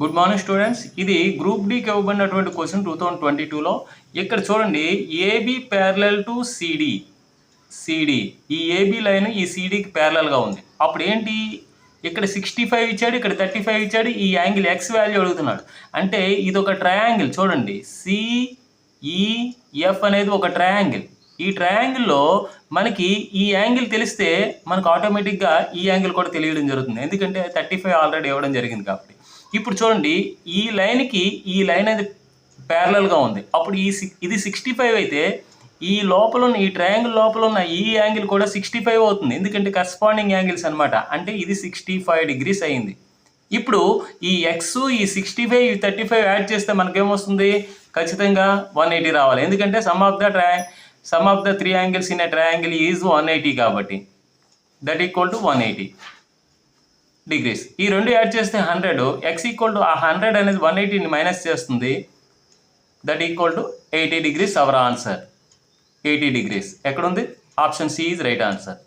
Good morning students ఇది group డికి ఇవ్వబడినటువంటి క్వశ్చన్ టూ థౌజండ్ ట్వంటీ టూలో ఇక్కడ చూడండి AB parallel to CD CD ఈ ఏబి లైన్ ఈ సిడికి ప్యారలల్గా ఉంది. అప్పుడు ఏంటి? ఇక్కడ సిక్స్టీ ఫైవ్ ఇచ్చాడు ఇక్కడ థర్టీ ఫైవ్ ఇచ్చాడు ఈ యాంగిల్ ఎక్స్ వాల్యూ అడుగుతున్నాడు. అంటే ఇది ఒక ట్రయాంగిల్ చూడండి సిఈఎఫ్ e, అనేది ఒక ట్రయాంగిల్ ఈ ట్రయాంగిల్లో మనకి ఈ యాంగిల్ తెలిస్తే మనకు ఆటోమేటిక్గా ఈ యాంగిల్ కూడా తెలియడం జరుగుతుంది. ఎందుకంటే థర్టీ ఫైవ్ ఆల్రెడీ ఇవ్వడం జరిగింది కాబట్టి. ఇప్పుడు చూడండి ఈ లైన్కి ఈ లైన్ అనేది ప్యారలల్గా ఉంది. అప్పుడు ఈ ఇది సిక్స్టీ ఫైవ్ అయితే ఈ లోపల ఉన్న ఈ ట్రయాంగిల్ లోపల ఉన్న ఈ యాంగిల్ కూడా సిక్స్టీ ఫైవ్ అవుతుంది. ఎందుకంటే కరస్పాండింగ్ యాంగిల్స్ అనమాట అంటే ఇది సిక్స్టీ ఫైవ్ డిగ్రీస్ అయింది. ఇప్పుడు ఈ ఎక్స్ ఈ సిక్స్టీ ఫైవ్ ఈ థర్టీ ఫైవ్ యాడ్ చేస్తే మనకేమొస్తుంది? ఖచ్చితంగా వన్ ఎయిటీ రావాలి. ఎందుకంటే sum of the ట్రయా sum of the three angles in a triangle is one eighty కాబట్టి. That equal to one eighty degrees. ఈ రెండు యాడ్ చేస్తే హండ్రెడ్. ఎక్స్ ఈక్వల్ టు ఆ హండ్రెడ్ అనేది వన్ ఎయిటీని మైనస్ చేస్తుంది. That equal to eighty degrees our answer. Eighty degrees. ఎక్కడుంది? Option C is right answer.